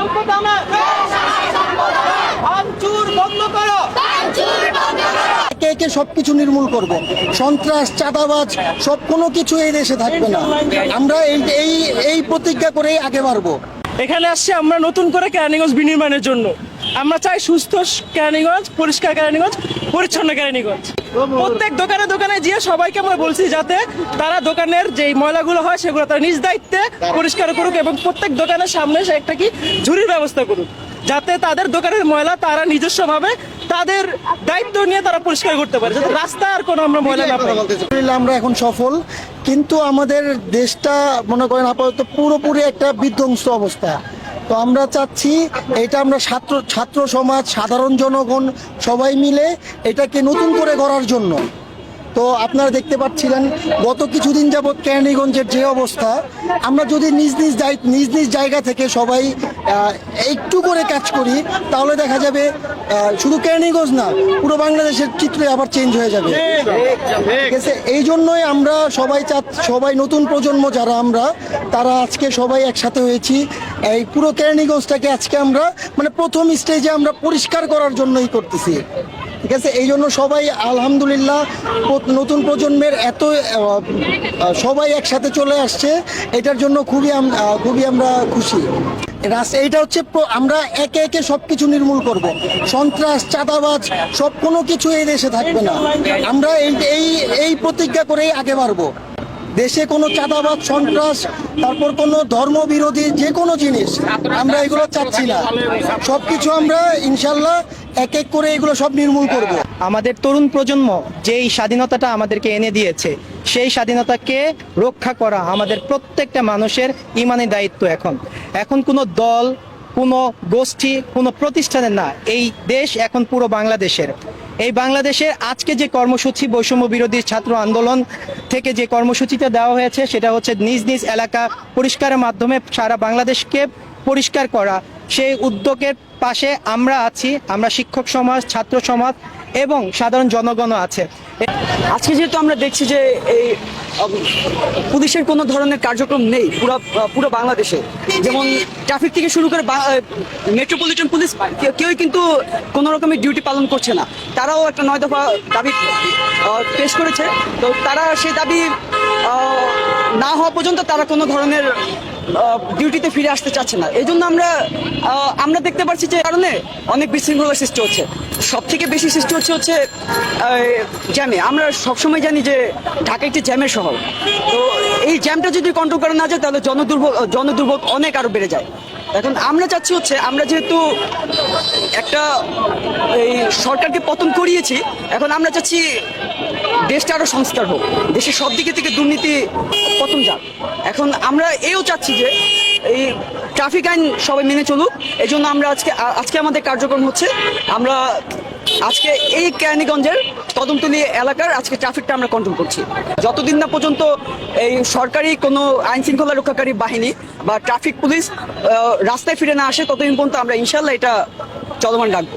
সম্পদ আমার ভাঙচুর বন্ধ করো। একে একে সবকিছু নির্মূল করব। সন্ত্রাস চাঁদাবাজ সব কোনো কিছু এই দেশে থাকবে না। আমরা এই এই এই প্রতিজ্ঞা করেই আগে বাড়বো। এখানে আসছে আমরা নতুন করে কেরানীগঞ্জ বিনির্মাণের জন্য। আমরা চাই সুস্থ কেরানীগঞ্জ পরিষ্কার কেরানীগঞ্জ পরিচ্ছন্ন কেরানীগঞ্জ। প্রত্যেক দোকানে দোকানে গিয়ে সবাইকে আমরা বলছি যাতে তারা দোকানের যে ময়লাগুলো হয় সেগুলো তারা নিজ দায়িত্বে পরিষ্কার করুক এবং প্রত্যেক দোকানের সামনে সে একটা কি ঝুড়ির ব্যবস্থা করুক যাতে তাদের দোকানের ময়লা তারা নিজস্বভাবে তাদের দায়িত্ব নিয়ে তারা পরিষ্কার করতে পারে যাতে রাস্তায় আর কোনো আমরা ময়লা না পাই। আমরা এখন সফল কিন্তু আমাদের দেশটা মনে করেন আপাতত পুরোপুরি একটা বিধ্বংস অবস্থা। তো আমরা চাচ্ছি এটা আমরা ছাত্র ছাত্র সমাজ, সাধারণ জনগণ সবাই মিলে এটাকে নতুন করে গড়ার জন্য। তো আপনারা দেখতে পাচ্ছিলেন, গত কিছুদিন যাবৎ কেরানীগঞ্জের যে অবস্থা, আমরা যদি নিজ নিজ নিজ নিজ জায়গা থেকে সবাই একটু করে কাজ করি, তাহলে দেখা যাবে শুধু কেরানীগঞ্জ না, পুরো বাংলাদেশের চিত্রে আবার চেঞ্জ হয়ে যাবে। ঠিক আছে এই জন্যই আমরা সবাই চা সবাই নতুন প্রজন্ম যারা আমরা, তারা আজকে সবাই একসাথে হয়েছি। এই পুরো কেরানীগঞ্জটাকে আজকে আমরা মানে প্রথম স্টেজে আমরা পরিষ্কার করার জন্যই করতেছি। ঠিক আছে? এই জন্য সবাই আলহামদুলিল্লাহ নতুন প্রজন্মের এত সবাই একসাথে চলে আসছে। এটার জন্য খুবই খুবই আমরা খুশি। এইটা হচ্ছে আমরা একে একে সবকিছু নির্মূল করব। সন্ত্রাস, চাঁদাবাজ, সব কোনো কিছু এই দেশে থাকবে না। আমরা এই এই এই প্রতিজ্ঞা করেই আগে বাড়বো। দেশে কোনো চাঁদাবাজ, সন্ত্রাস, তারপর কোনো ধর্মবিরোধী যে কোনো জিনিস, আমরা এগুলো চাচ্ছি না। সবকিছু আমরা ইনশাল্লাহ এক এক করে এগুলো সব নির্মূল করব। আমাদের তরুণ প্রজন্ম যেই স্বাধীনতাটা আমাদেরকে এনে দিয়েছে, সেই স্বাধীনতাকে রক্ষা করা আমাদের প্রত্যেকটা মানুষের ইমানি দায়িত্ব এখন। এখন কোনো দল, কোনো গোষ্ঠী, কোনো প্রতিষ্ঠানের না, এই দেশ এখন পুরো বাংলাদেশের। এই বাংলাদেশের আজকে যে কর্মসূচি বৈষম্য বিরোধী ছাত্র আন্দোলন থেকে যে কর্মসূচিটা দেওয়া হয়েছে, সেটা হচ্ছে নিজ নিজ এলাকা পরিষ্কারের মাধ্যমে সারা বাংলাদেশকে পরিষ্কার করা। সেই উদ্যোগের পাশে আমরা আছি, আমরা শিক্ষক সমাজ, ছাত্র সমাজ এবং সাধারণ জনগণও আছে। আজকে যেহেতু আমরা দেখছি যে এই পুলিশের কোনো ধরনের কার্যক্রম নেই পুরো পুরো বাংলাদেশে, যেমন ট্রাফিক থেকে শুরু করে মেট্রোপলিটন পুলিশ, কেউ- কেউই কিন্তু কোনো রকমের ডিউটি পালন করছে না। তারাও একটা নয় দফা দাবি পেশ করেছে। তো তারা সেই দাবি না হওয়া পর্যন্ত তারা কোনো ধরনের ডিউটিতে ফিরে আসতে চাচ্ছে না। এই জন্য আমরা আমরা দেখতে পাচ্ছি যে কারণে অনেক বিশৃঙ্খলা সৃষ্টি হচ্ছে। সব থেকে বেশি সৃষ্টি হচ্ছে হচ্ছে জ্যামে আমরা সবসময় জানি যে ঢাকা একটি জ্যামের শহর। তো এই জ্যামটা যদি কন্ট্রোল করা না যায়, তাহলে জনদুর্ভোগ জনদুর্ভোগ অনেক আরও বেড়ে যায়। এখন আমরা চাচ্ছি হচ্ছে, আমরা যেহেতু একটা, এই সরকারকে পতন করিয়েছি, এখন আমরা চাচ্ছি দেশটা আরও সংস্কার হোক, দেশের সব দিকে থেকে দুর্নীতি পতন যাক। এখন আমরা এও চাচ্ছি যে এই ট্রাফিক আইন সবাই মেনে চলুক এই জন্য আমরা আজকে আজকে আমাদের কার্যক্রম হচ্ছে, আমরা আজকে এই কেরানীগঞ্জের কদমতলি এলাকার আজকে ট্রাফিকটা আমরা কন্ট্রোল করছি। যতদিন না পর্যন্ত এই সরকারি কোনো আইন শৃঙ্খলা রক্ষাকারী বাহিনী বা ট্রাফিক পুলিশ রাস্তায় ফিরে না আসে, ততদিন পর্যন্ত আমরা ইনশাল্লাহ এটা চলমান রাখব।